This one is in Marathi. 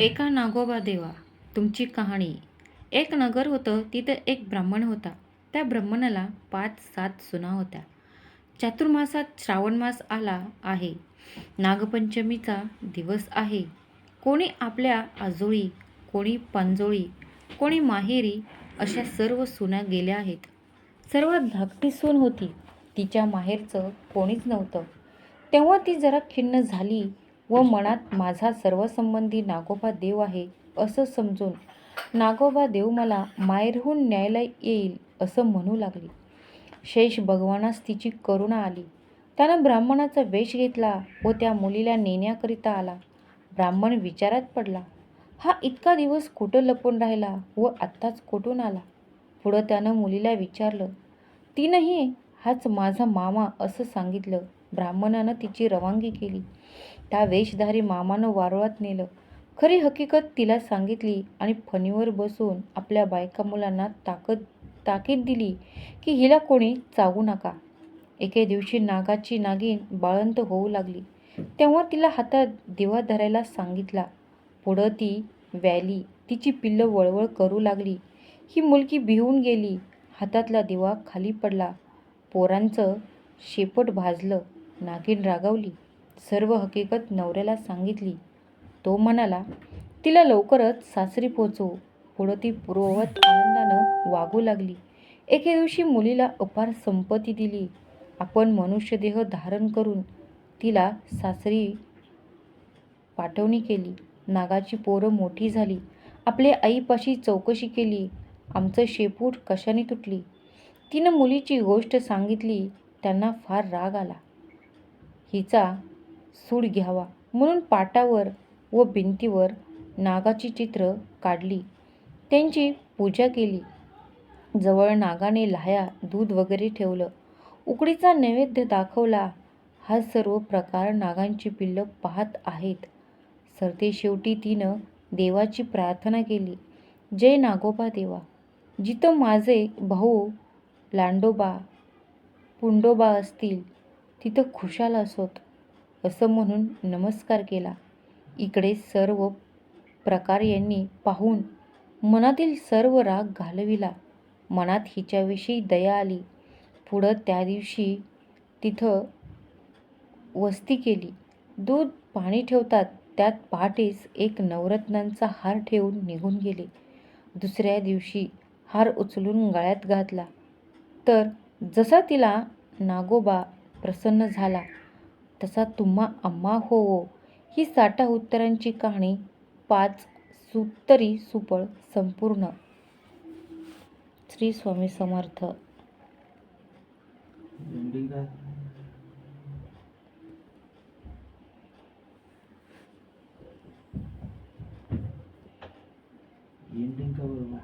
एका नागोबा देवा तुमची कहाणी. एक नगर होतं तिथं एक ब्राह्मण होता. त्या ब्राह्मणाला पाच सात सुना होत्या. चातुर्मासात श्रावण मास आला आहे. नागपंचमीचा दिवस आहे. कोणी आपल्या आजोळी कोणी पांजोळी कोणी माहेरी अशा सर्व सुना गेल्या आहेत. सर्वात धाकटी सून होती. तिच्या माहेरचं कोणीच नव्हतं. तेव्हा ती जरा खिन्न झाली. व मनात माझा सर्वसंबंधी नागोबा देव आहे असं समजून नागोबा देव मला माहेरहून न्यायला येईल असं म्हणू लागली. शेष भगवानास तिची करुणा आली. त्यानं ब्राह्मणाचा वेश घेतला व त्या मुलीला नेण्याकरिता आला. ब्राह्मण विचारात पडला हा इतका दिवस कुठं लपून राहिला व आत्ताच कुठून आला? पुढं त्यानं मुलीला विचारलं तिनंही हाच माझा मामा असं सांगितलं. ब्राह्मणानं तिची रवानगी केली. त्या वेशधारी मामानं वारुळात नेलं. खरी हकीकत तिला सांगितली आणि फणीवर बसून आपल्या बायका मुलांना ताकद ताकीद दिली की हिला कोणी चावू नका. एके दिवशी नागाची नागिन बाळंत होऊ लागली. तेव्हा तिला हातात दिवा धरायला सांगितला. पुढं ती व्याली. तिची पिल्लं वळवळ करू लागली. ही मुलगी भिवून गेली. हातातला दिवा खाली पडला. पोरांचं शेपट भाजलं. नागिन रागावली. सर्व हकीकत नवऱ्याला सांगितली. तो म्हणाला तिला लवकरच सासरी पोचवू पुढं ती पूर्ववत आनंदानं वागू लागली. एके दिवशी मुलीला अपार संपत्ती दिली. आपण मनुष्यदेह धारण करून तिला सासरी पाठवणी केली. नागाची पोरं मोठी झाली. आपल्या आईपाशी चौकशी केली. आमचं शेपूट कशाने तुटली? तिनं मुलीची गोष्ट सांगितली. त्यांना फार राग आला. हिचा सूड घ्यावा. म्हणून पाटावर व भिंतीवर नागाची चित्र काढली. त्यांची पूजा केली. जवळ नागाने लाह्या दूध वगैरे ठेवलं. उकडीचा नैवेद्य दाखवला. हा सर्व प्रकार नागांची पिल्लं पाहत आहेत. सरते शेवटी तिनं देवाची प्रार्थना केली. जय नागोबा देवा. जिथं माझे भाऊ लांडोबा पुंडोबा असतील तिथं खुशाल असोत असं म्हणून नमस्कार केला. इकडे सर्व प्रकार यांनी पाहून मनातील सर्व राग घालविला. मनात हिच्याविषयी दया आली. पुढं त्या दिवशी तिथं वस्ती केली. दूध पाणी ठेवतात त्यात पहाटेच एक नवरत्नांचा हार ठेवून निघून गेले. दुसऱ्या दिवशी हार उचलून गळ्यात घातला. तर जसा तिला नागोबा प्रसन्न झाला. तसा तुम्हा आम्हा होवो ही. साठा उत्तरांची कहाणी पाच सुत्तरी सुपळ संपूर्ण. श्री स्वामी समर्थ. एंडिंग का बरोबर?